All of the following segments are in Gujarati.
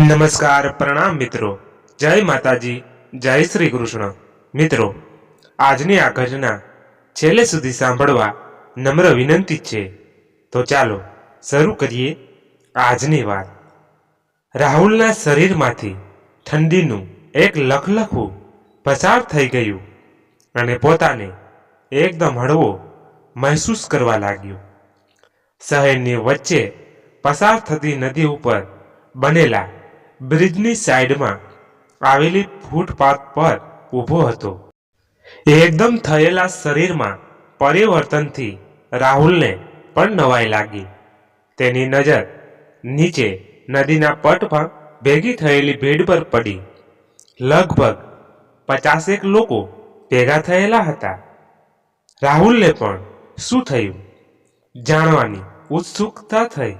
નમસ્કાર પ્રણામ મિત્રો. જય માતાજી, જય શ્રી કૃષ્ણ. મિત્રો, આજની આ ઘટના છેલ્લે સુધી સાંભળવા નમ્ર વિનંતી છે. તો ચાલો શરૂ કરીએ આજની વાત. રાહુલના શરીરમાંથી ઠંડીનું એક લખલખું પસાર થઈ ગયું અને પોતાને એકદમ હળવો મહેસૂસ કરવા લાગ્યો. શહેરની વચ્ચે પસાર થતી નદી ઉપર બનેલા બ્રિજની સાઈડમાં આવેલી ફૂટપાથ પર ઊભો હતો. એકદમ થયેલા શરીરમાં પરિવર્તનથી રાહુલને પણ નવાઈ લાગી. તેની નજર નીચે નદીના પટમાં ભેગી થયેલી ભીડ પર પડી. લગભગ પચાસેક લોકો ભેગા થયેલા હતા. રાહુલને પણ શું થયું? જાણવાની ઉત્સુકતા થઈ.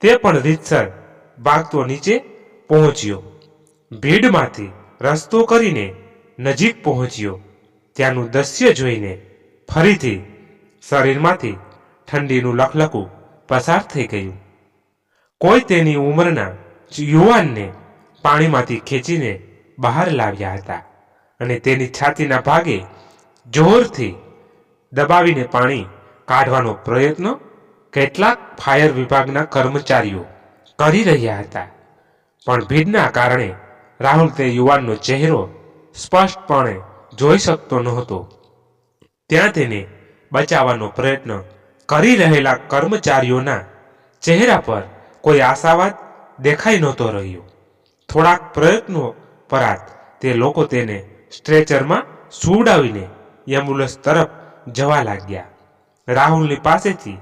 તે પણ રીતસર ભાગતો નીચે પહોંચ્યો. ભીડમાંથી રસ્તો કરીને નજીક પહોંચ્યો. ત્યાંનું દ્રશ્ય જોઈને ફરીથી શરીરમાંથી ઠંડીનું લખલખું પસાર થઈ ગયું. કોઈ તેની ઉંમરના યુવાનને પાણીમાંથી ખેંચીને બહાર લાવ્યા હતા અને તેની છાતીના ભાગે જોરથી દબાવીને પાણી કાઢવાનો પ્રયત્ન કેટલાક ફાયર વિભાગના કર્મચારીઓ કરી રહ્યા હતા. પણ ભીડના કારણે રાહુલ તે યુવાનનો ચહેરો સ્પષ્ટપણે જોઈ શકતો નહોતો. ત્યાં તેને બચાવવાનો પ્રયત્ન કરી રહેલા કર્મચારીઓના ચહેરા પર કોઈ આશાવાદ દેખાઈ નહોતો રહ્યો. થોડાક પ્રયત્નો પરાત તે લોકો તેને સ્ટ્રેચરમાં સુવડાવીને એમ્બ્યુલન્સ તરફ જવા લાગ્યા. રાહુલની પાસેથી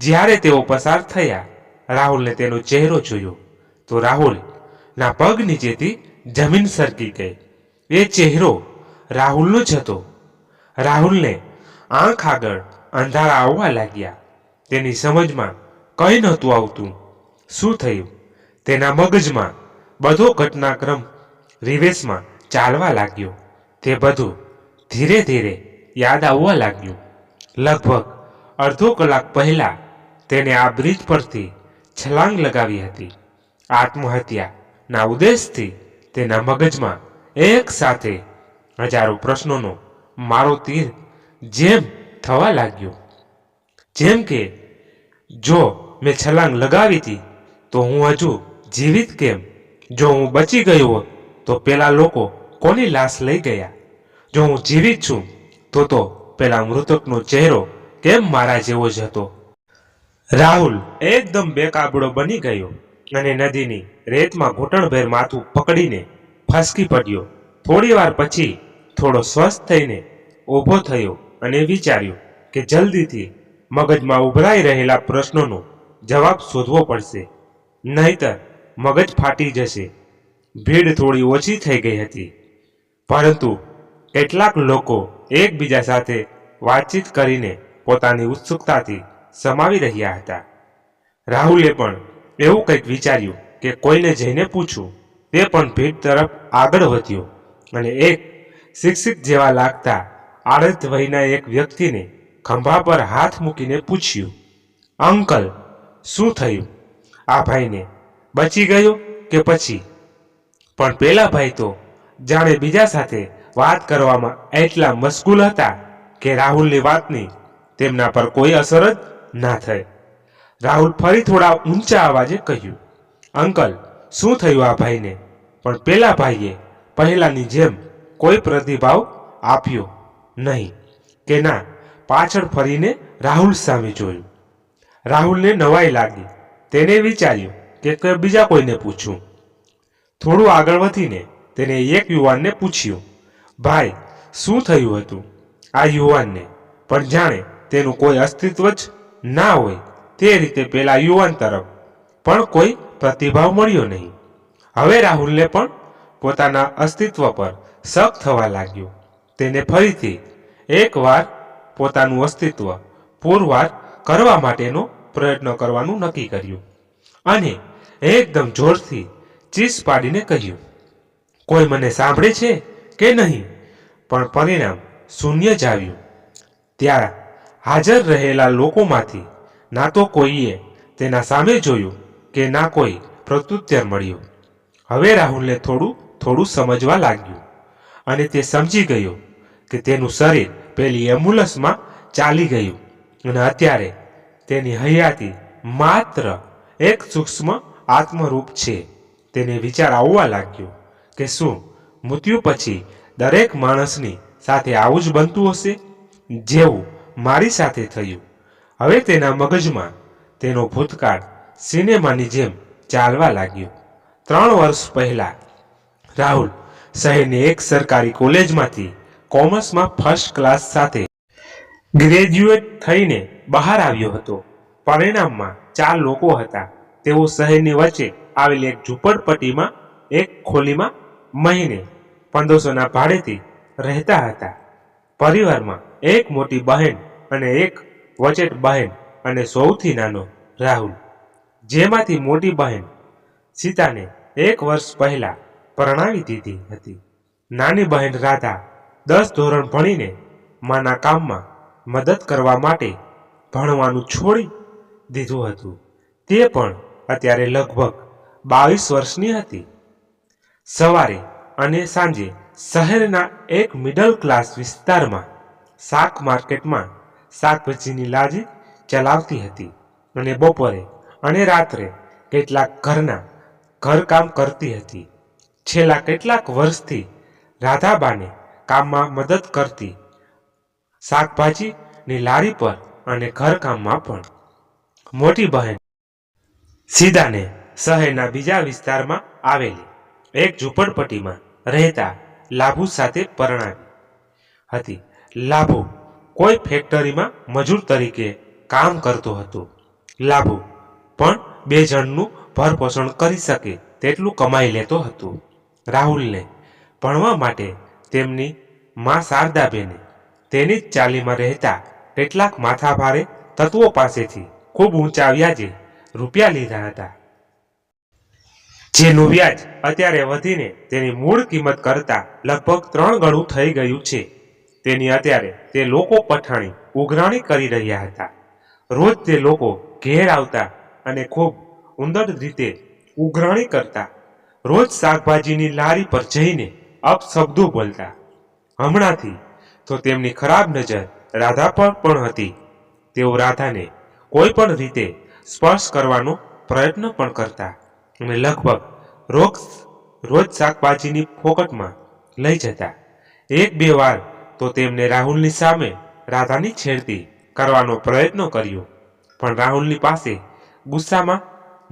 જ્યારે તેઓ પસાર થયા, રાહુલને તેનો ચહેરો જોયો. તો રાહુલના પગ નીચેથી જમીન સરકી ગઈ. એ ચહેરો રાહુલનો જ હતો. રાહુલને આંખ આગળ અંધારા આવવા લાગ્યા. તેની સમજમાં કંઈ નહોતું આવતું. શું થયું? તેના મગજમાં બધો ઘટનાક્રમ રિવેશમાં ચાલવા લાગ્યો. તે બધું ધીરે ધીરે યાદ આવવા લાગ્યું. લગભગ અડધો કલાક પહેલા તેને આ બ્રિજ પરથી છલાંગ લગાવી હતી. આત્મહત્યાના ઉદ્દેશથી તેના મગજમાં એક સાથે હજારો પ્રશ્નોનો મારો તીર જેમ થવા લાગ્યો. જેમ કે, જો મેં છલાંગ લગાવી હતી, તો હું હજુ જીવિત કેમ? જો હું બચી ગયો હોત, તો પેલા લોકો કોની લાશ લઈ ગયા? જો હું જીવિત છું, તો તો પેલા મૃતકનો ચહેરો કેમ મારા જેવો જ હતો? રાહુલ એકદમ બેકાબડો બની ગયો. અને નદીની રેતમાં ઘૂંટણભેર માથું પકડીને ફસકી પડ્યો. થોડી વાર પછી થોડો સ્વસ્થ થઈને ઊભો થયો અને વિચાર્યું કે જલ્દીથી મગજમાં ઉભરાઈ રહેલા પ્રશ્નોનો જવાબ શોધવો પડશે. નહીતર મગજ ફાટી જશે. ભીડ થોડી ઓછી થઈ ગઈ હતી. પરંતુ કેટલાક લોકો એકબીજા સાથે વાતચીત કરીને પોતાની ઉત્સુકતાથી સમાવી રહ્યા હતા. રાહુલે પણ એવું કંઈક વિચાર્યું કે કોઈને જઈને પૂછું, તે પણ ભીડ તરફ આગળ વધ્યો અને એક શિક્ષિત જેવા લાગતા આડત વયના એક વ્યક્તિને ખંભા પર હાથ મૂકીને પૂછ્યું, અંકલ, શું થયું? આ ભાઈને બચી ગયો કે પછી? પણ પેલા ભાઈ તો જાણે બીજા સાથે વાત કરવામાં એટલા મશગુલ હતા કે રાહુલની વાતની તેમના પર કોઈ અસર જ ના થઈ. રાહુલ ફરી થોડા ઊંચા અવાજે કહ્યું, અંકલ, શું થયું આ ભાઈને? પણ પેલા ભાઈએ પહેલાની જેમ કોઈ પ્રતિભાવ આપ્યો નહીં કે ના. પાછળ ફરીને રાહુલ સામે જોયું. રાહુલને નવાઈ લાગી. તેને વિચાર્યું કે કોઈ બીજા કોઈને પૂછું. થોડું આગળ વધીને તેને એક યુવાનને પૂછ્યું, ભાઈ, શું થયું હતું આ યુવાનને? પણ જાણે તેનું કોઈ અસ્તિત્વ જ ના હોય. તે રીતે પેલા યુવાન તરફ પણ કોઈ પ્રતિભાવ મળ્યો નહીં. હવે રાહુલને પણ પોતાના અસ્તિત્વ પર શક થવા લાગ્યો. તેને ફરીથી એકવાર પોતાનું અસ્તિત્વ પુરવાર કરવા માટેનો પ્રયત્ન કરવાનું નક્કી કર્યું અને એકદમ જોરથી ચીસ પાડીને કહ્યું, કોઈ મને સાંભળે છે કે નહીં? પણ પરિણામ શૂન્ય જ આવ્યું. ત્યાં હાજર રહેલા લોકોમાંથી ના તો કોઈએ તેના સામે જોયું કે ના કોઈ પ્રત્યુત્તર મળ્યું. હવે રાહુલને થોડું થોડું સમજવા લાગ્યું અને તે સમજી ગયો કે તેનું શરીર પેલી એમ્બ્યુલન્સમાં ચાલી ગયું અને અત્યારે તેની હયાતી માત્ર એક સૂક્ષ્મ આત્મરૂપ છે. તેને વિચાર આવવા લાગ્યો કે શું મૃત્યુ પછી દરેક માણસની સાથે આવું જ બનતું હશે? જેવું મારી સાથે થયું. હવે તેના મગજમાં તેનો ભૂતકાળ સિનેમાની જેમ ચાલવા લાગ્યો. ત્રણ વર્ષ પહેલા રાહુલ શહેરની એક સરકારી કોલેજમાંથી કોમર્સમાં ફર્સ્ટ ક્લાસ સાથે ગ્રેજ્યુએટ થઈને બહાર આવ્યો હતો. પરિણામમાં ચાર લોકો હતા. તેઓ શહેરની વચ્ચે આવેલી એક ઝૂંપડપટ્ટીમાં, એક ખોલીમાં મહિને પંદરસોના ભાડેથી રહેતા હતા. પરિવારમાં એક મોટી બહેન અને એક વચેટ બહેન અને સૌથી નાનો રાહુલ. જેમાંથી મોટી બહેન સીતાને એક વર્ષ પહેલા પરણાવી દીધી હતી. નાની બહેન રાધા દસ ધોરણ ભણીને માના કામમાં મદદ કરવા માટે ભણવાનું છોડી દીધું હતું. તે પણ અત્યારે લગભગ બાવીસ વર્ષની હતી. સવારે અને સાંજે શહેરના એક મિડલ ક્લાસ વિસ્તારમાં શાક માર્કેટમાં શાકભાજીની લારી ચલાવતી હતી અને બપોરે અને રાત્રે કેટલાક ઘરના ઘરકામ કરતી હતી. છેલ્લા કેટલાક વર્ષથી રાધાબાને કામમાં મદદ કરતી શાકભાજીની લારી પર અને ઘરકામમાં પણ. મોટી બહેન સીધાને શહેરના બીજા વિસ્તારમાં આવેલી એક ઝૂંપડપટ્ટીમાં રહેતા લાભુ સાથે પરણાવી હતી. લાભુ કોઈ ફેક્ટરીમાં મજૂર તરીકે કામ કરતો હતો. લાભુ પણ બે જણનું ભરપોષણ કરી શકે તેટલું કમાઈ લેતો હતો. રાહુલને ભણવા માટે તેમની મા શારદાબેને તેની જ ચાલીમાં રહેતા કેટલાક માથાભારે તત્વો પાસેથી ખૂબ ઊંચા વ્યાજે રૂપિયા લીધા હતા. જેનું વ્યાજ અત્યારે વધીને તેની મૂળ કિંમત કરતાં લગભગ ત્રણ ગણું થઈ ગયું છે. તેની અત્યારે તે લોકો પઠાણી ઉઘરાણી કરી રહ્યા હતા. રોજ તે લોકો ઘેર આવતા અને ખૂબ ઉંદર રીતે ઉઘરાણી કરતા. રોજ શાકભાજીની લારી પર જઈને અપશબ્દો બોલતા. હમણાંથી તો તેમની ખરાબ નજર રાધા પર પણ હતી. તેઓ રાધાને કોઈ પણ રીતે સ્પર્શ કરવાનો પ્રયત્ન પણ કરતા અને લગભગ રોજ રોજ શાકભાજીની ફોકટમાં લઈ જતા. એક બે વાર તો તેમને રાહુલની સામે રાધાની છેડતી કરવાનો પ્રયત્ન કર્યો. પણ રાહુલની પાસે ગુસ્સામાં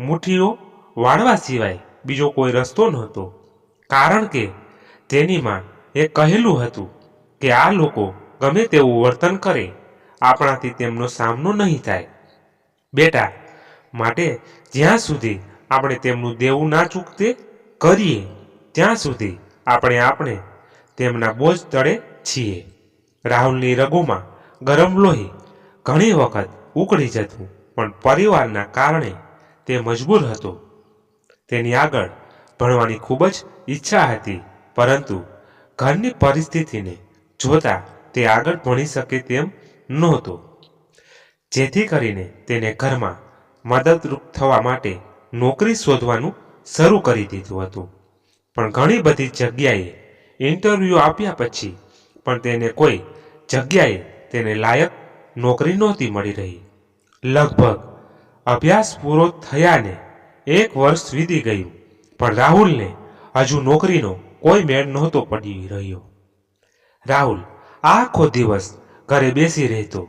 મુઠ્ઠીઓ વાળવા સિવાય બીજો કોઈ રસ્તો નહોતો. કારણ કે તેની માં એ કહેલું હતું કે આ લોકો ગમે તેવું વર્તન કરે, આપણાથી તેમનો સામનો નહીં થાય. બેટા, માટે જ્યાં સુધી આપણે તેમનું દેવું ના ચૂકતે, કરીએ. ત્યાં સુધી આપણે આપણે તેમના બોજ તળે છીએ. રાહુલની રગોમાં ગરમ લોહી ઘણી વખત ઉકળી જતું, પણ પરિવારના કારણે તે મજબૂર હતો. તેની આગળ ભણવાની ખૂબ જ ઈચ્છા હતી, પરંતુ ઘરની પરિસ્થિતિને જોતા તે આગળ ભણી શકે તેમ નહોતો. જેથી કરીને તેને ઘરમાં મદદરૂપ થવા માટે નોકરી શોધવાનું શરૂ કરી દીધું હતું. પણ ઘણી બધી જગ્યાએ ઇન્ટરવ્યૂ આપ્યા પછી પણ તેને કોઈ જગ્યાએ તેને લાયક નોકરી નહોતી મળી રહી. લગભગ અભ્યાસ પૂરો થયાને એક વર્ષ વીતી ગયું, પણ રાહુલને હજુ નોકરીનો કોઈ મેળ નહોતો પડી રહ્યો. રાહુલ આખો દિવસ ઘરે બેસી રહેતો,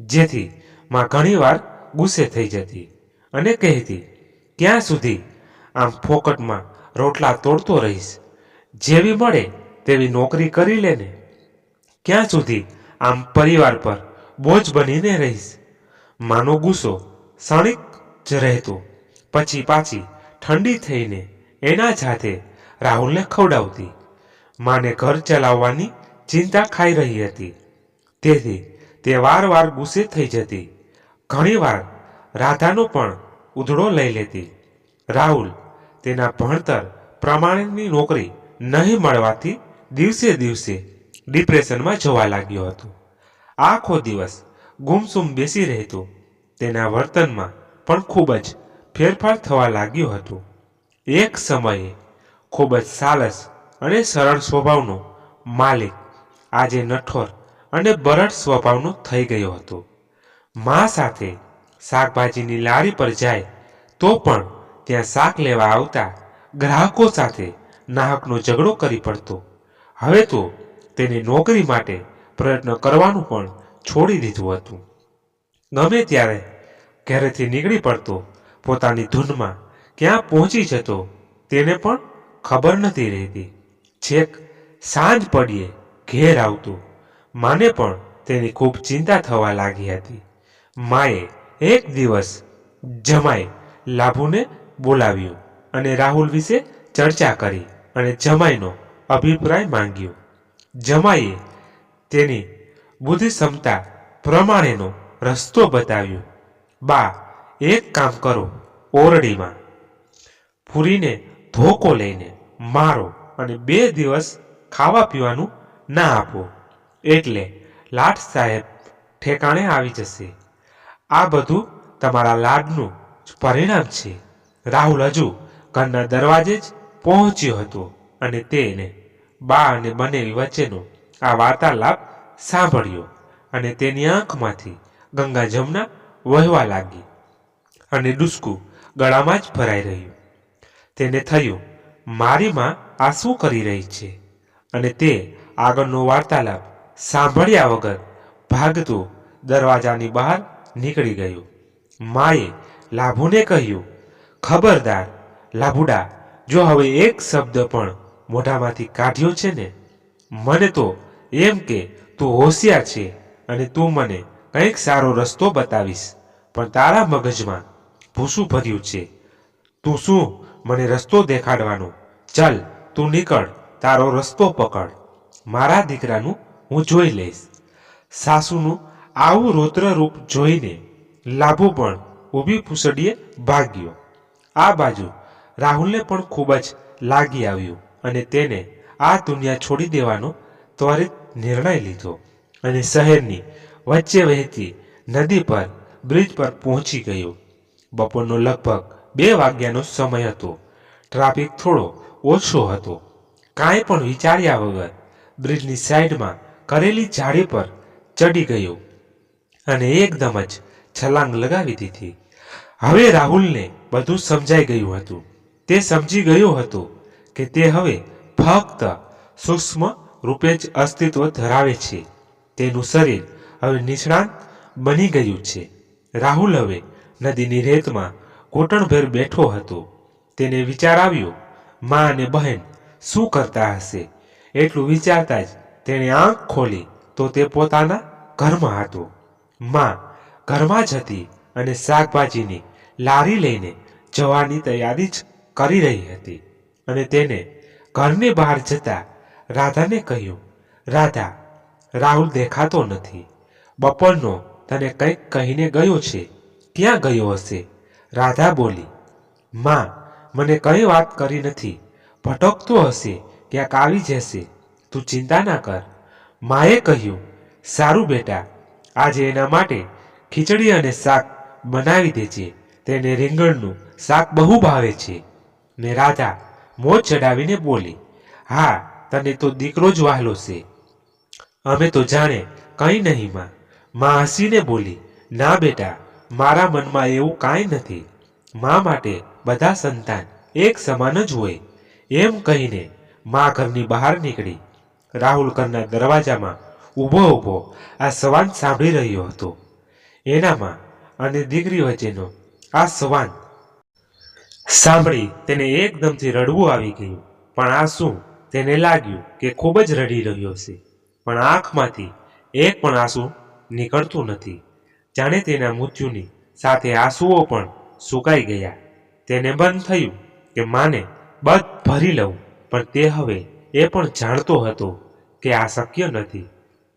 જેથી માં ઘણીવાર ગુસ્સે થઈ જતી અને કહેતી, ક્યાં સુધી આમ ફોકટમાં રોટલા તોડતો રહીશ? જેવી મળે તેવી નોકરી કરી લેને. ક્યાં સુધી? આમ પરિવાર પર બોજ બનીને રહીશ. માનો ગુસ્સો ક્ષણિક જ રહેતો. પછી પાછી ઠંડી થઈને એના જાતે રાહુલને ખવડાવતી. માને ઘર ચલાવવાની ચિંતા ખાઈ રહી હતી. તેથી તે વારવાર ગુસ્સે થઈ જતી. ઘણીવાર રાધાનો પણ ઉધડો લઈ લેતી. રાહુલ તેના ભણતર પ્રમાણેની નોકરી નહીં મળવાથી દિવસે દિવસે ડિપ્રેશનમાં જવા લાગ્યો હતો. આખો દિવસ ગુમસુમ બેસી રહેતો. તેના વર્તનમાં પણ ખૂબ જ ફેરફાર થવા લાગ્યો હતો. એક સમયે ખૂબ જ સાલસ અને સરળ સ્વભાવનો માલિક આજે નઠોર અને બરડ સ્વભાવનો થઈ ગયો હતો. મા સાથે શાકભાજીની લારી પર જાય તો પણ ત્યાં શાક લેવા આવતા ગ્રાહકો સાથે નાહકનો ઝઘડો કરી પડતો. હવે તો તેને નોકરી માટે પ્રયત્ન કરવાનું પણ છોડી દીધું હતું. ગમે ત્યારે ઘરેથી નીકળી પડતો, પોતાની ધૂનમાં ક્યાં પહોંચી જતો, તેને પણ ખબર નથી રહેતી. છેક સાંજ પડીએ ઘેર આવતો, માને પણ તેની ખૂબ ચિંતા થવા લાગી હતી. માએ એક દિવસ જમાઈ લાભુને બોલાવ્યું અને રાહુલ વિશે ચર્ચા કરી અને જમાઈનો અભિપ્રાય માંગ્યો. જમાઈએ તેની બુદ્ધિ ક્ષમતા પ્રમાણેનો રસ્તો બતાવ્યો. બા, એક કામ કરો, ઓરડીમાં પૂરીને ધોકો લઈને મારો અને બે દિવસ ખાવા પીવાનું ના આપો. એટલે લાટ સાહેબ ઠેકાણે આવી જશે. આ બધું તમારા લાડનું પરિણામ છે. રાહુલ હજુ ઘરના દરવાજે જ પહોંચ્યો હતો અને તેને બા અને બનેવી વચ્ચેનો આ વાર્તાલાપ સાંભળ્યો અને તેની આંખમાંથી ગંગા જમના વહેવા લાગી અને ડુસકું ગળામાં જ ભરાઈ રહ્યું. તેને થયું, મારી માં આ શું કરી રહી છે? અને તે આગળનો વાર્તાલાપ સાંભળ્યા વગર ભાગતો દરવાજાની બહાર નીકળી ગયો. માએ લાભુને કહ્યું, ખબરદાર, લાભુડા, જો હવે એક શબ્દ પણ મોઢામાંથી કાઢ્યો છે ને? મને તો એમ કે તું હોશિયાર છે અને તું મને કંઈક સારો રસ્તો બતાવીશ. પણ તારા મગજમાં ભૂસું ભર્યું છે. તું શું મને રસ્તો દેખાડવાનો? ચાલ, તું નીકળ, તારો રસ્તો પકડ. મારા દીકરાનું હું જોઈ લઈશ. સાસુનું આવું રૌદ્ર જોઈને લાભુ પણ ઊભી ફૂસડીએ ભાગ્યો. આ બાજુ રાહુલને પણ ખૂબ જ લાગી આવ્યું. અને તેને આ દુનિયા છોડી દેવાનો ત્વરિત નિર્ણય લીધો અને શહેરની વચ્ચે વહેતી નદી પર, બ્રિજ પર પહોંચી ગયો. બપોરનો લગભગ બે વાગ્યાનો સમય હતો. ટ્રાફિક થોડો ઓછો હતો. કાંઈ પણ વિચાર્યા વગર બ્રિજની સાઈડમાં કરેલી જાળી પર ચડી ગયો અને એકદમ જ છલાંગ લગાવી દીધી. હવે રાહુલને બધું સમજાઈ ગયું હતું. તે સમજી ગયો હતો કે તે હવે ફક્ત સૂક્ષ્મ રૂપે જ અસ્તિત્વ ધરાવે છે. તેનું શરીર હવે નિષ્ણાંત બની ગયું છે. રાહુલ હવે નદીની રેતમાં ઘૂંટણભેર બેઠો હતો. તેને વિચાર આવ્યો, મા અને બહેન શું કરતા હશે? એટલું વિચારતા જ તેણે આંખ ખોલી તો તે પોતાના ઘરમાં હતો. માં ઘરમાં જ હતી અને શાકભાજીની લારી લઈને જવાની તૈયારી જ કરી રહી હતી. અને તેને ઘરની બહાર જતા રાધાને કહ્યું, રાધા, રાહુલ દેખાતો નથી. બપોરનો તને કંઈક કહીને ગયો છે? ક્યાં ગયો હશે? રાધા બોલી, માં, મને કઈ વાત કરી નથી. ભટકતો હશે, ક્યાંક આવી જશે. તું ચિંતા ના કર. માએ કહ્યું, સારું બેટા, આજે એના માટે ખીચડી અને શાક બનાવી દેજે. તેને રીંગણનું શાક બહુ ભાવે છે. ને રાધા મોજ ચડાવીને બોલી, હા, તને તો દીકરો જ વહાલો છે. અમે તો જાણે કંઈ નહીં, માં. માં હસીને બોલી, ના બેટા, મારા મનમાં એવું કાંઈ નથી. મા માટે બધા સંતાન એક સમાન જ હોય. એમ કહીને મા ઘરની બહાર નીકળી. રાહુલ ઘરના દરવાજામાં ઊભો ઊભો આ સંવાદ સાંભળી રહ્યો હતો. એનામાં અને દીકરી વચ્ચેનો આ સંવાદ સાંભળી, તેને એકદમથી રડવું આવી ગયું. પણ આ શું? તેને લાગ્યું કે ખૂબ જ રડી રહ્યો છે. પણ આંખમાંથી એક પણ આંસુ નીકળતું નથી. જાણે તેના મૃત્યુની સાથે આંસુઓ પણ સુકાઈ ગયા. તેને બંધ થયું કે માને બધ ભરી લઉં, પણ તે હવે એ પણ જાણતો હતો કે આ શક્ય નથી.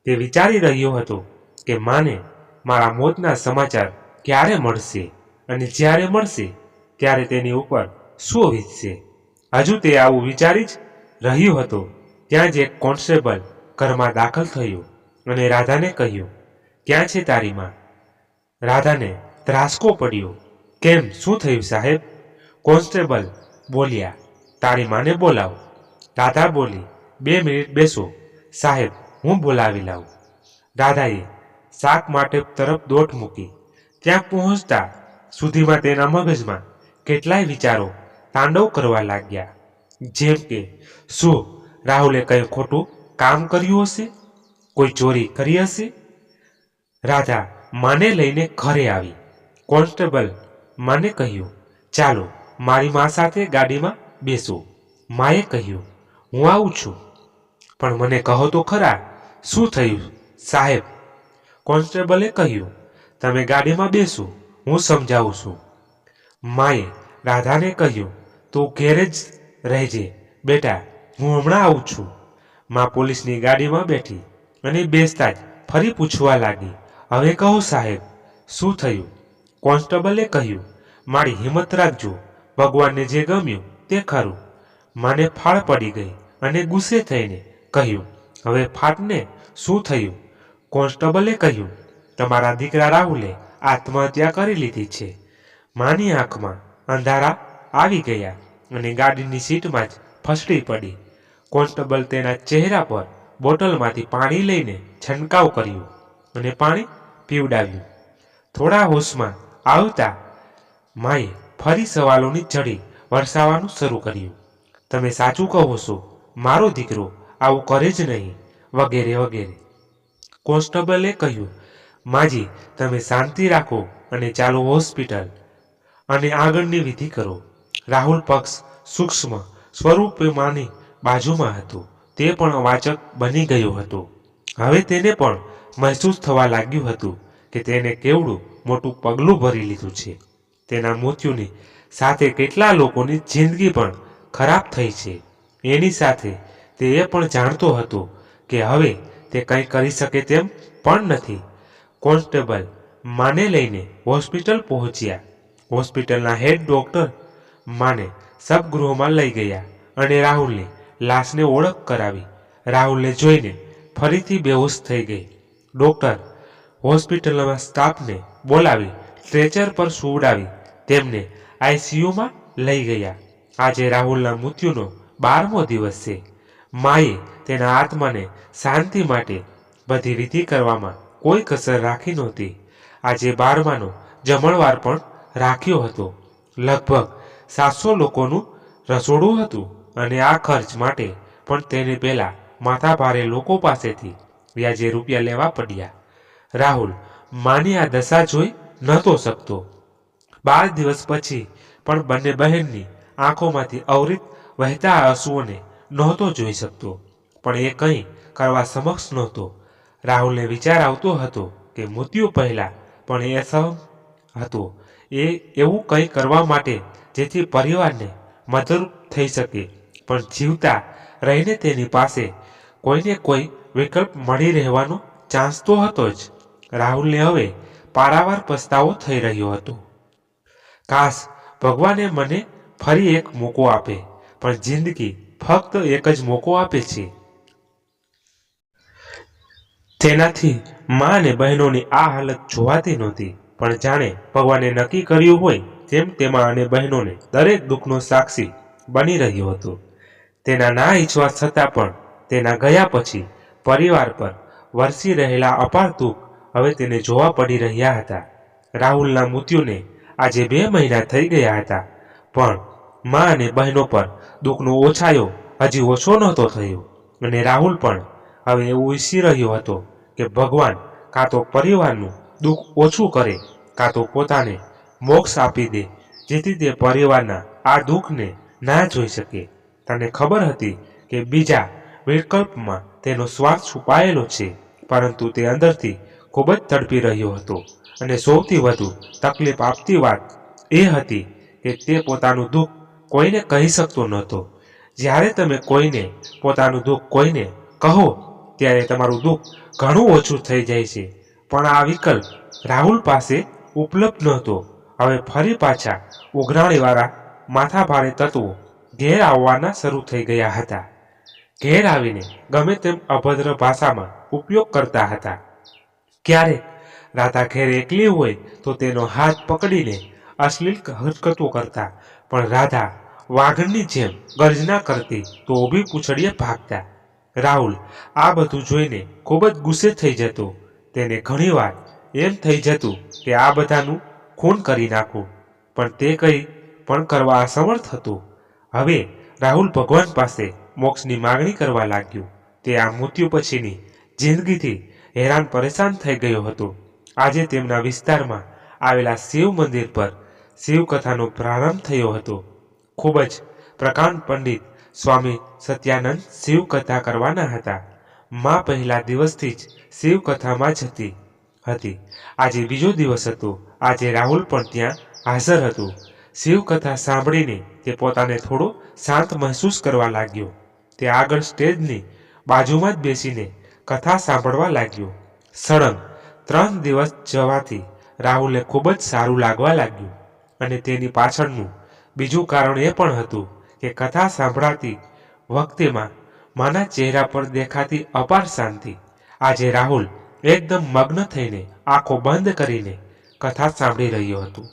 તે વિચારી રહ્યો હતો કે માને મારા મોતના સમાચાર ક્યારે મળશે અને જ્યારે મળશે ત્યારે તેની ઉપર શું વીતશે હજુ તે આવું વિચારી જ રહ્યો હતો. ત્યાં જ એક કોન્સ્ટેબલ ઘરમાં દાખલ થયો અને રાધાને કહ્યું, ક્યાં છે તારી માં? રાધાને ત્રાસકો પડ્યો, કેમ, શું થયું સાહેબ? કોન્સ્ટેબલ બોલ્યા, તારી માને બોલાવો. રાધા બોલી, બે મિનિટ બેસો, સાહેબ, હું બોલાવી લાવું. રાધાએ શાક માટે તરફ દોટ મૂકી, ત્યાં પહોંચતા સુધીમાં તેના મગજમાં કેટલાય વિચારો તાંડવ કરવા લાગ્યા. જેમ કે, શું રાહુલે કંઈ ખોટું કામ કર્યું હશે? કોઈ ચોરી કરી હશે? રાધા માને લઈને ઘરે આવી. કોન્સ્ટેબલ માને કહ્યું, ચાલો, મારી મા સાથે ગાડીમાં બેસો. માએ કહ્યું, હું આવું છું. પણ મને કહો તો ખરા, શું થયું, સાહેબ? કોન્સ્ટેબલે કહ્યું, તમે ગાડીમાં બેસો, હું સમજાવું છું. માએ રાધાને કહ્યું, તું ઘેરે જ રહેજે, બેટા, હું હમણાં આવું છું. મા પોલીસની ગાડીમાં બેઠી અને બેસતા જ ફરી પૂછવા લાગી, હવે કહો સાહેબ, શું થયું? કોન્સ્ટેબલે કહ્યું, મારી હિંમત રાખજો, ભગવાનને જે ગમ્યું તે ખરું. માને ફાળ પડી ગઈ અને ગુસ્સે થઈને કહ્યું, હવે ફાટને શું થયું? કોન્સ્ટેબલે કહ્યું, તમારા દીકરા રાહુલે આત્મહત્યા કરી લીધી છે. માની આંખમાં અંધારા આવી ગયા અને ગાડીની સીટમાં જ ફસડી પડી. કોન્સ્ટેબલ તેના ચહેરા પર બોટલમાંથી પાણી લઈને છંટકાવ કર્યો અને પાણી પીવડાવ્યું. થોડા હોશમાં આવતા માએ ફરી સવાલોની જડી વરસાવવાનું શરૂ કર્યું. તમે સાચું કહો છો, મારો દીકરો આવું કરે જ નહીં, વગેરે વગેરે. કોન્સ્ટેબલે કહ્યું, માજી, તમે શાંતિ રાખો અને ચાલો હોસ્પિટલ અને આગળની વિધિ કરો. રાહુલ પક્ષ સૂક્ષ્મ સ્વરૂપમાંની બાજુમાં હતું. તે પણ વાચક બની ગયો હતો. હવે તેને પણ મહેસૂસ થવા લાગ્યું હતું કે તેને કેવડું મોટું પગલું ભરી લીધું છે. તેના મૃત્યુની સાથે કેટલા લોકોની જિંદગી પણ ખરાબ થઈ છે. એની સાથે તે એ પણ જાણતો હતો કે હવે તે કંઈ કરી શકે તેમ પણ નથી. કોન્સ્ટેબલ માને લઈને હોસ્પિટલ પહોંચ્યા. હોસ્પિટલના હેડ ડોક્ટર માને સબગૃહમાં લઈ ગયા અને રાહુલની લાશને ઓળખ કરાવી. રાહુલને જોઈને ફરીથી બેહોશ થઈ ગઈ. ડોક્ટર હોસ્પિટલના સ્ટાફને બોલાવી સ્ટ્રેચર પર સુવડાવી તેમને આઈસીયુમાં લઈ ગયા. આજે રાહુલના મૃત્યુનો બારમો દિવસ છે. માએ તેના આત્માને શાંતિ માટે બધી વિધિ કરવામાં કોઈ કસર રાખી નહોતી. આજે બારમાનો જમણવાર પણ રાખ્યો હતો. લગભગ સાતસો લોકોનું રસોડું હતું અને આ ખર્ચ માટે પણ તેને પહેલાં માથાભારે લોકો પાસેથી વ્યાજે રૂપિયા લેવા પડ્યા. રાહુલ માની આ દશા જોઈ નહોતો શકતો. બાર દિવસ પછી પણ બંને બહેનની આંખોમાંથી અવરિત વહેતા આંસુઓને નહોતો જોઈ શકતો, પણ એ કંઈ કરવા સમક્ષ નહોતો. રાહુલને વિચાર આવતો હતો કે મૃત્યુ પહેલાં પણ એ સહમ હતો. એ એવું કંઈ કરવા માટે જેથી પરિવારને મદદરૂપ થઈ શકે. પણ જીવતા રહીને તેની પાસે કોઈને કોઈ વિકલ્પ મળી રહેવાનો ચાન્સ તો હતો જ. રાહુલને હવે પારાવાર પસ્તાવો થઈ રહ્યો હતો. કાશ ભગવાને મને ફરી એક મોકો આપે, પણ જિંદગી ફક્ત એક જ મોકો આપે છે. તેનાથી મા અને બહેનોની આ હાલત જોવાતી નહોતી. પણ જાણે ભગવાને નક્કી કર્યું હોય તેમ તેમાં અને બહેનોને દરેક દુઃખનો સાક્ષી બની રહ્યો હતો. તેના ના ઈચ્છવા છતાં પણ તેના ગયા પછી પરિવાર પર વરસી રહેલા અપાર દુઃખ હવે તેને જોવા પડી રહ્યા હતા. રાહુલના મૃત્યુને આજે બે મહિના થઈ ગયા હતા, પણ મા અને બહેનો પર દુઃખનો ઓછાયો હજી ઓછો નહોતો થયો અને રાહુલ પણ હવે એવું ઈચ્છી રહ્યો હતો કે ભગવાન કાં તો પરિવારનું દુઃખ ઓછું કરે કાં તો પોતાને મોક્ષ આપી દે, જેથી તે પરિવારના આ દુઃખને ના જોઈ શકે. તને ખબર હતી કે બીજા વિકલ્પમાં તેનો સ્વાર્થ છુપાયેલો છે, પરંતુ તે અંદરથી ખૂબ જ તડપી રહ્યો હતો. અને સૌથી વધુ તકલીફ આપતી વાત એ હતી કે તે પોતાનું દુઃખ કોઈને કહી શકતો નહોતો. જ્યારે તમે કોઈને પોતાનું દુઃખ કોઈને કહો, ત્યારે તમારું દુઃખ ઘણું ઓછું થઈ જાય છે. પણ આ વિકલ્પ રાહુલ પાસે ઉપલબ્ધ નહોતો. હવે ફરી પાછા ઉઘરાણીવાળા માથાભારે તત્વો ઘેર આવવાના શરૂ થઈ ગયા હતા. ઘેર આવીને ગમે તેમ અભદ્ર ભાષામાં ઉપયોગ કરતા હતા. ક્યારેક રાધા ઘેર એકલી હોય તો તેનો હાથ પકડીને અશ્લીલ હરકતો કરતા, પણ રાધા વાઘણની જેમ ગર્જના કરતી તો ઊભી પૂછડીએ ભાગતા. રાહુલ આ બધું જોઈને ખૂબ જ ગુસ્સે થઈ જતો. તેને ઘણીવાર એમ થઈ જતું કે આ બધાનું ખૂન કરી નાખું. પણ તે કંઈ પણ કરવા અસમર્થ હતું. હવે રાહુલ ભગવાન પાસે મોક્ષની માગણી કરવા લાગ્યો. તે આ મૃત્યુ પછીની જિંદગીથી હેરાન પરેશાન થઈ ગયો હતો. આજે તેમના વિસ્તારમાં આવેલા શિવ મંદિર પર શિવકથાનો પ્રારંભ થયો હતો. ખૂબ જ પ્રકાંડ પંડિત સ્વામી સત્યાનંદ શિવકથા કરવાના હતા. માં પહેલા દિવસથી જ શિવકથામાં જ હતી. હતી. આજે બીજો દિવસ હતો. આજે રાહુલ પણ ત્યાં હાજર હતું. શિવકથા સાંભળીને તે પોતાને થોડો શાંત મહેસૂસ કરવા લાગ્યો. તે આગળ સ્ટેજની બાજુમાં જ બેસીને કથા સાંભળવા લાગ્યો. સળંગ ત્રણ દિવસ જવાથી રાહુલને ખૂબ જ સારું લાગવા લાગ્યું અને તેની પાછળનું બીજું કારણ એ પણ હતું કે કથા સાંભળાતી વખતેમાં માના ચહેરા પર દેખાતી અપાર શાંતિ. આજે રાહુલ એકદમ મગ્ન થઈને આંખો બંધ કરીને કથા સાંભળી રહ્યો હતો.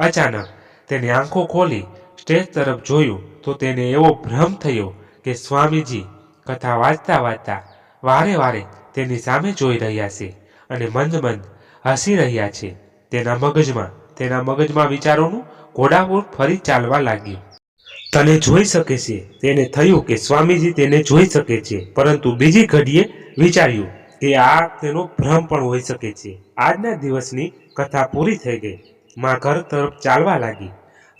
અચાનક તેને આંખો ખોલી સ્ટેજ તરફ જોયું તો તેને એવો ભ્રમ થયો કે સ્વામીજી કથા વાંચતા વાંચતા વારે વારે તેની સામે જોઈ રહ્યા છે અને મંદ મંદ હસી રહ્યા છે. તેના મગજમાં તેના મગજમાં વિચારોનું ઘોડાપુર ફરી ચાલવા લાગ્યું. તને જોઈ શકે છે, તેને થયું કે સ્વામીજી તેને જોઈ શકે છે, પરંતુ બીજી ઘડીએ વિચાર્યું કે આ તેનો ભ્રમ પણ હોઈ શકે છે. આજના દિવસની કથા પૂરી થઈ ગઈ. માં ઘર તરફ ચાલવા લાગી.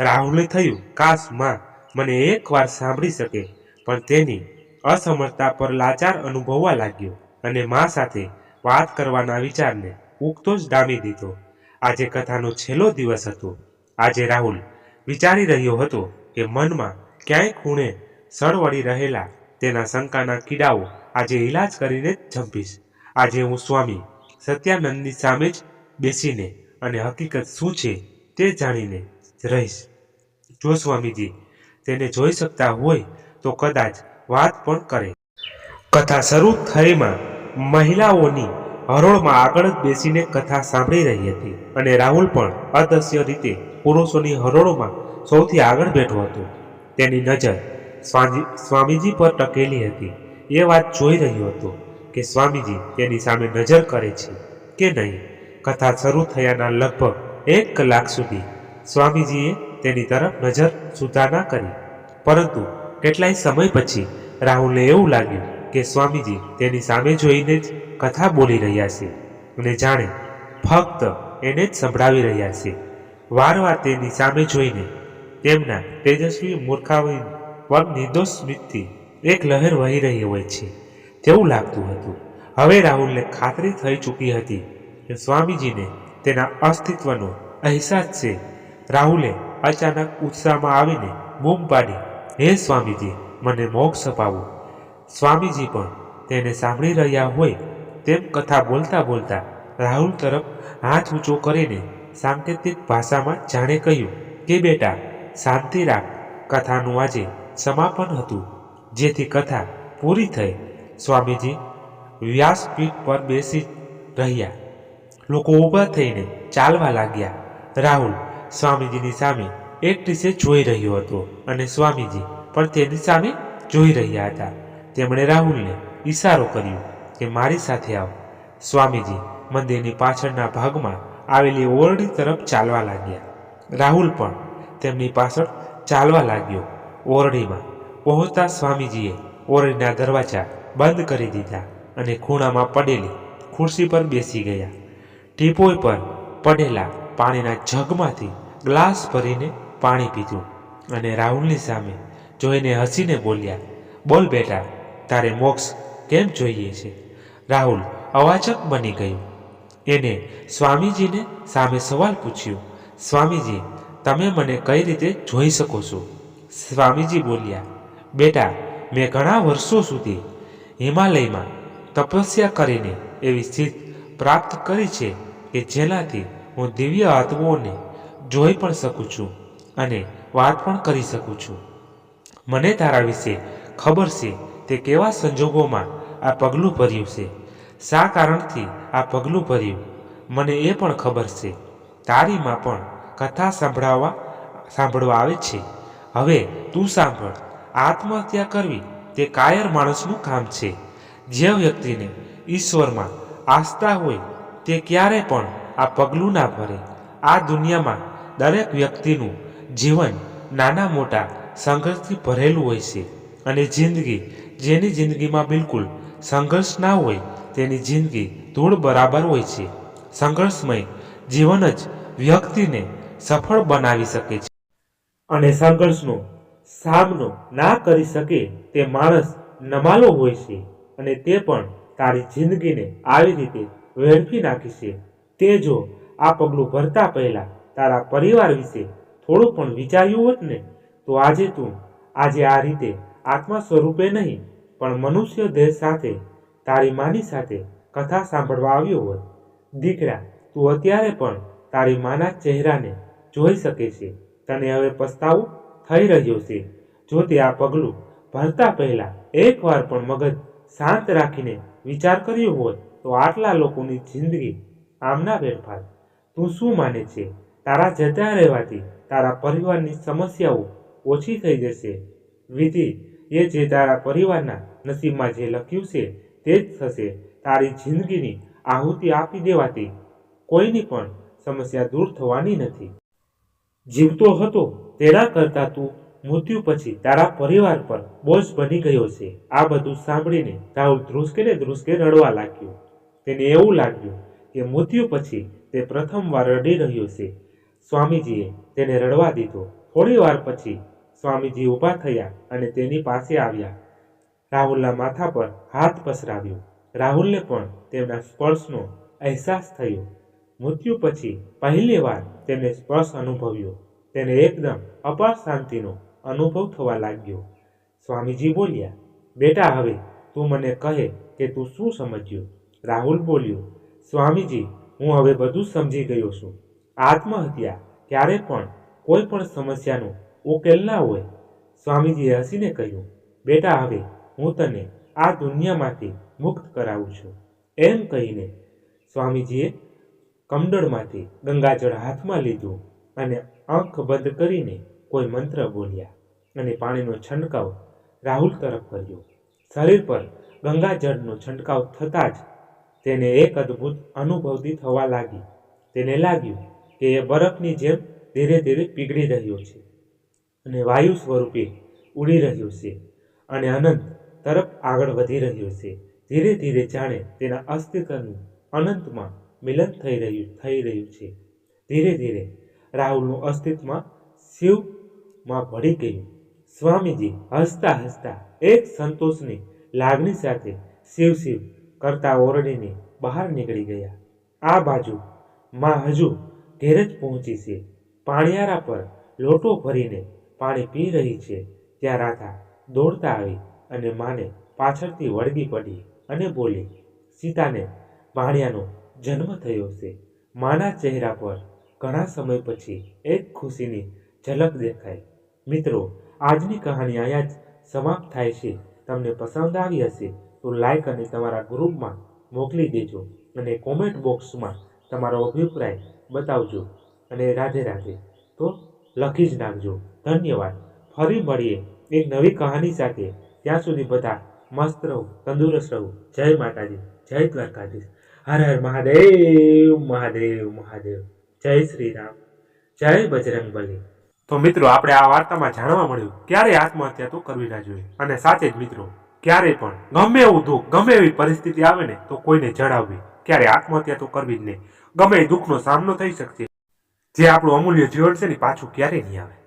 રાહુલને થયું, કાશમાં મને એકવાર સાંભળી શકે. પણ તેની અસમર્થતા પર લાચાર અનુભવવા લાગ્યો અને મા સાથે વાત કરવાના વિચારને ઉગતો જ ડામી દીધો. આજે કથાનો છેલ્લો દિવસ હતો. આજે રાહુલ વિચારી રહ્યો હતો કે મનમાં ક્યાંય ખૂણે સળવળી રહેલા તેના શંકાના કીડાઓ આજે ઈલાજ કરીને જ જંપીશ આજે હું સ્વામી સત્યાનંદની સામે જ બેસીને અને હકીકત શું છે તે જાણીને રહીશ. જો સ્વામીજી તેને જોઈ શકતા હોય તો કદાચ વાત પણ કરે. કથા શરૂ થઈમાં મહિલાઓની હરોળમાં આગળ જ બેસીને કથા સાંભળી રહી હતી અને રાહુલ પણ અદશ્ય રીતે પુરુષોની હરોળમાં સૌથી આગળ બેઠો હતો. તેની નજર સ્વામી, સ્વામીજી પર ટકેલી હતી. એ વાત જોઈ રહ્યો હતો કે સ્વામીજી તેની સામે નજર કરે છે કે નહીં. કથા શરૂ થયાના લગભગ એક કલાક સુધી સ્વામીજીએ તેની તરફ નજર સુધા ના કરી. પરંતુ કેટલાય સમય પછી રાહુલને એવું લાગ્યું કે સ્વામીજી તેની સામે જોઈને જ કથા બોલી રહ્યા છે અને જાણે ફક્ત એને જ સંભળાવી રહ્યા છે. વારવાર તેની સામે જોઈને તેમના તેજસ્વી મૂર્ખાવી પર નિર્દોષ સ્મિતથી એક લહેર વહી રહી હોય છે. તેવું લાગતું હતું. હવે રાહુલને ખાતરી થઈ ચૂકી હતી કે સ્વામીજીને તેના અસ્તિત્વનો અહેસાસ છે. રાહુલે અચાનક ઉત્સાહમાં આવીને બૂમ પાડી, હે સ્વામીજી, મને મોક્ષ અપાવો. સ્વામીજી પણ તેને સાંભળી રહ્યા હોય તેમ કથા બોલતા બોલતા રાહુલ તરફ હાથ ઊંચો કરીને સાંકેતિક ભાષામાં જાણે કહ્યું કે, બેટા શાંતિ રાખ કથાનું આજે સમાપન હતું, જેથી કથા પૂરી થઈ. સ્વામીજી વ્યાસપીઠ પર બેસી રહ્યા. લોકો ઊભા થઈને ચાલવા લાગ્યા. રાહુલ સ્વામીજીની સામે એકટીસે જોઈ રહ્યો હતો અને સ્વામીજી પણ તેની સામે જોઈ રહ્યા હતા. તેમણે રાહુલને ઈશારો કર્યો કે, મારી સાથે આવ. સ્વામીજી મંદિરની પાછળના ભાગમાં આવેલી ઓરડી તરફ ચાલવા લાગ્યા. રાહુલ પણ તેમની પાછળ ચાલવા લાગ્યો. ઓરડીમાં પહોંચતા સ્વામીજીએ ઓરડીના દરવાજા બંધ કરી દીધા અને ખૂણામાં પડેલી ખુરશી પર બેસી ગયા. ટીપોય પર પડેલા પાણીના જગમાંથી ગ્લાસ ભરીને પાણી પીધું અને રાહુલની સામે જોઈને હસીને બોલ્યા, બોલ બેટા, તારે મોક્ષ કેમ જોઈએ છે? રાહુલ અવાચક બની ગયું. એને સ્વામીજીને સામે સવાલ પૂછ્યો. સ્વામીજી તમે મને કઈ રીતે જોઈ શકો છો? સ્વામીજી બોલ્યા, બેટા, મેં ઘણા વર્ષો સુધી હિમાલયમાં તપસ્યા કરીને એવી સ્થિતિ પ્રાપ્ત કરી છે કે જેનાથી હું દિવ્ય આત્માઓને જોઈ પણ શકું છું અને વાત પણ કરી શકું છું. મને તારા વિશે ખબર છે તે કેવા સંજોગોમાં આ પગલું ભર્યું છે. શા કારણથી આ પગલું ભર્યું? મને એ પણ ખબર છે. તારીમાં પણ કથા સંભળાવવા સાંભળવા આવે છે. હવે તું સાંભળ. આત્મહત્યા કરવી તે કાયર માણસનું કામ છે. જે વ્યક્તિને ઈશ્વરમાં આસ્થા હોય તે ક્યારે પણ આ પગલું ના ભરે. આ દુનિયામાં દરેક વ્યક્તિનું જીવન નાના મોટા સંઘર્ષથી ભરેલું હોય છે અને જિંદગી જેની જિંદગીમાં બિલકુલ સંઘર્ષ ના હોય તેની જિંદગી ધૂળ બરાબર હોય છે. સંઘર્ષમય જીવન જ વ્યક્તિને સફળ બનાવી શકે છે. અને સંઘર્ષનો સામનો ના કરી શકે તે માણસ નમાલો હોય છે અને તે પણ તારી જિંદગીને આવી રીતે વેડફી નાખી છે. તે જો આ પગલું ભરતા પહેલા તારા પરિવાર વિશે થોડું પણ વિચાર્યું હોત ને, તો આજે તું આજે આ રીતે આત્મા સ્વરૂપે નહીં, પણ મનુષ્ય દેહ સાથે તારી માની સાથે કથા સાંભળવા આવ્યો હોત. દીકરા, તું અત્યારે પણ તારી માના ચહેરાને જોઈ શકે છે. તને હવે પસ્તાવો થઈ રહ્યો છે. જો તે આ પગલું ભરતા પહેલા એકવાર પણ મગજ શાંત રાખીને વિચાર કર્યો હોત, તો આટલા લોકોની જિંદગી આમના ફેરફાર તું શું માને છે? તારા જતા રહેવાથી તારા પરિવારની સમસ્યાઓ ઓછી થઈ જશે. વિધિ, એ જે તારા પરિવારના નસીબમાં જે લખ્યું છે, તે જ થશે. તારી જિંદગીની આહુતિ આપી દેવાથી કોઈની પણ સમસ્યા દૂર થવાની નથી. જીવતો હતો તેના કરતાં તું મૃત્યુ પછી તારા પરિવાર પર બોજ બની ગયો છે. આ બધું સાંભળીને રાહુલ ધ્રુસકે ને ધ્રુસકે રડવા લાગ્યો. તેને એવું લાગ્યું કે મૃત્યુ પછી તે પ્રથમવાર રડી રહ્યો છે. સ્વામીજીએ તેને રડવા દીધો. થોડી વાર પછી સ્વામીજી ઊભા થયા અને તેની પાસે આવ્યા. રાહુલના માથા પર હાથ પસરાવ્યો. રાહુલને પણ તેમના સ્પર્શનો અહેસાસ થયો. મૃત્યુ પછી પહેલીવાર તેને સ્પર્શ અનુભવ્યો. તેને એકદમ અપાર શાંતિનો અનુભવ થવા લાગ્યો. સ્વામીજી બોલ્યા, બેટા, હવે તું મને કહે કે તું શું સમજ્યો? રાહુલ બોલ્યો, સ્વામીજી, હું હવે બધું સમજી ગયો છું. આત્મહત્યા ક્યારે પણ કોઈ પણ સમસ્યાનો ઉકેલ ના હોય. સ્વામીજીએ હસીને કહ્યું, બેટા, હવે હું તને આ દુનિયામાંથી મુક્ત કરાવું છું. એમ કહીને સ્વામીજીએ કમંડળમાંથી ગંગાજળ હાથમાં લીધું અને આંખ બંધ કરીને કોઈ મંત્ર બોલ્યા અને પાણીનો છંટકાવ રાહુલ તરફ કર્યો. શરીર પર ગંગાજળનો છંટકાવ થતાં જ તેને એક અદ્ભુત અનુભૂતિ થવા લાગી. તેને લાગ્યું કે એ બરફની જેમ ધીરે ધીરે પીગળી રહ્યો છે અને વાયુ સ્વરૂપે ઉડી રહ્યો છે અને અનંત તરફ આગળ વધી રહ્યો છે. ધીરે ધીરે જાણે તેના અસ્તિત્વનું અનંતમાં મિલન થઈ રહ્યું થઈ રહ્યું છે. ધીરે ધીરે રાહુલનું અસ્તિત્વમાં શિવમાં ભળી ગયું. સ્વામીજી હસતા હસતા એક સંતોષની લાગણી સાથે શિવ શિવ કરતા ઓરડીને બહાર નીકળી ગયા. આ બાજુ માં હજુ ઘેર જ પહોંચી છે. પાણિયારા પર લોટો ભરીને પાણી પી રહી છે. ત્યાં રાધા દોડતા આવી અને માને પાછળથી વળગી પડી અને બોલી, સીતાને ભાણિયાનો જન્મ થયો છે. માના ચહેરા પર ઘણા સમય પછી એક ખુશીની ઝલક દેખાય મિત્રો, આજની કહાની અહીંયા જ સમાપ્ત થાય છે. તમને પસંદ આવી હશે તો લાઈક અને તમારા ગ્રુપમાં મોકલી દેજો અને કોમેન્ટ બોક્સમાં તમારો અભિપ્રાય બતાવજો. અને રાધે રાધે તો લખી જ નાખજો. ધન્યવાદ. ફરી મળીએ એક નવી કહાની સાથે. ત્યાં સુધી બધા મસ્ત રહો, તંદુરસ્ત રહો. જય માતાજી. જય દ્વારકાધીશ. હર હર મહાદેવ મહાદેવ મહાદેવ. જય શ્રી રામ જય બજરંગ બલી તો મિત્રો, આપણે આ વાર્તામાં જાણવા મળ્યું, ક્યારે આત્મહત્યા તો કરવી ના જોઈએ. અને સાચે જ મિત્રો, ક્યારે પણ, ગમે એવું દુઃખ, ગમે એવી પરિસ્થિતિ આવે ને, તો કોઈને જણાવવી, ક્યારે આત્મહત્યા તો કરવી જ નહીં. ગમે એ દુઃખનો સામનો થઈ શકશે. જે આપણું અમૂલ્ય જીવન છે ને પાછું ક્યારેય નહીં આવે.